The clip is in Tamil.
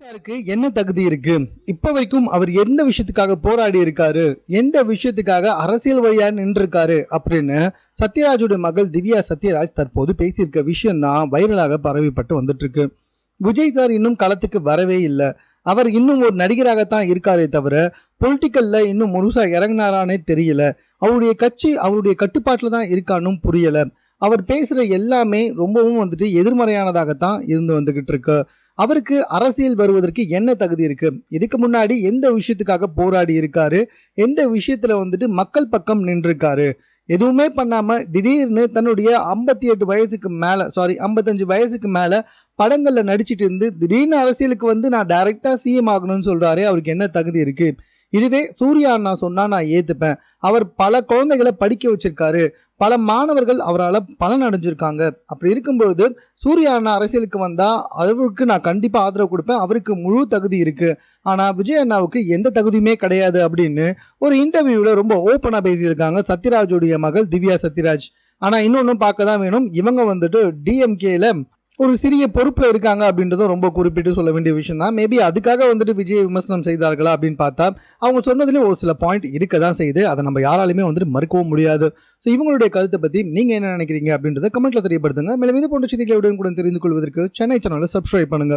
சாருக்கு என்ன தகுதி இருக்கு? இப்ப வரைக்கும் அவர் எந்த விஷயத்துக்காக போராடி இருக்காரு? எந்த விஷயத்துக்காக அரசியல் வழியா நின்றுருக்காரு? அப்படின்னு சத்யராஜோட மகள் திவ்யா சத்யராஜ் தற்போது பேசியிருக்க விஷயம் தான் வைரலாக பரவிப்பட்டு வந்துட்டு இருக்கு விஜய் சார் இன்னும் களத்துக்கு வரவே இல்லை. அவர் இன்னும் ஒரு நடிகராகத்தான் இருக்காரே தவிர பொலிட்டிக்கல்ல இன்னும் முழுசா இறங்கினாரானே தெரியல. அவருடைய கட்சி அவருடைய கட்டுப்பாட்டில் தான் இருக்கானும் புரியல. அவர் பேசுற எல்லாமே ரொம்பவும் வந்துட்டு எதிர்மறையானதாகத்தான் இருந்து வந்துகிட்டு இருக்கு அவருக்கு அரசியல் வருவதற்கு என்ன தகுதி இருக்கு? இதுக்கு முன்னாடி எந்த விஷயத்துக்காக போராடி இருக்காரு? எந்த விஷயத்துல வந்துட்டு மக்கள் பக்கம் நின்றுருக்காரு? எதுவுமே பண்ணாம திடீர்னு தன்னுடைய ஐம்பத்தி எட்டு வயசுக்கு மேல சாரி ஐம்பத்தஞ்சு வயசுக்கு மேல படங்கள்ல நடிச்சிட்டு இருந்து திடீர்னு அரசியலுக்கு வந்து நான் டைரக்டா சிஎம் ஆகணும்னு சொல்றாரு அவருக்கு என்ன தகுதி இருக்கு? இதுவே சூர்யா அண்ணா சொன்னால் நான் ஏற்றுப்பேன் அவர் பல குழந்தைகளை படிக்க வச்சிருக்காரு. பல மாணவர்கள் அவரால் பலன் அடைஞ்சிருக்காங்க. அப்படி இருக்கும்பொழுது சூர்யா அண்ணா அரசியலுக்கு வந்தால் அவருக்கு நான் கண்டிப்பாக ஆதரவு கொடுப்பேன். அவருக்கு முழு தகுதி இருக்குது ஆனால் விஜய் அண்ணாவுக்கு எந்த தகுதியுமே கிடையாது அப்படின்னு ஒரு இன்டர்வியூவில் ரொம்ப ஓப்பனாக பேசியிருக்காங்க சத்யராஜுடைய மகள் திவ்யா சத்யராஜ். ஆனால் இன்னொன்றும் பார்க்க தான் வேணும். இவங்க வந்துட்டு டிஎம்கேல ஒரு சிறிய பொறுப்பில் இருக்காங்க அப்படின்றதும் ரொம்ப குறிப்பிட்டு சொல்ல வேண்டிய விஷயம் தான் மேபி அதுக்காக வந்துட்டு விஜய் விமர்சனம் செய்தார்களா அப்படின்னு பார்த்தா அவங்க சொன்னதுலேயும் ஒரு சில பாயிண்ட் இருக்க தான் செய்யுது. அதை நம்ம யாராலுமே வந்துட்டு மறுக்கவும் முடியாது. ஸோ இவங்களுடைய கருத்தை பற்றி நீங்கள் என்ன நினைக்கிறீங்க அப்படின்றத கமெண்ட்டில் தெரியப்படுத்துங்க. மேலும் இது போன்ற செய்திகளை கூட தெரிந்து கொள்வதற்கு சென்னை சேனலை சப்ஸ்கிரைப் பண்ணுங்க.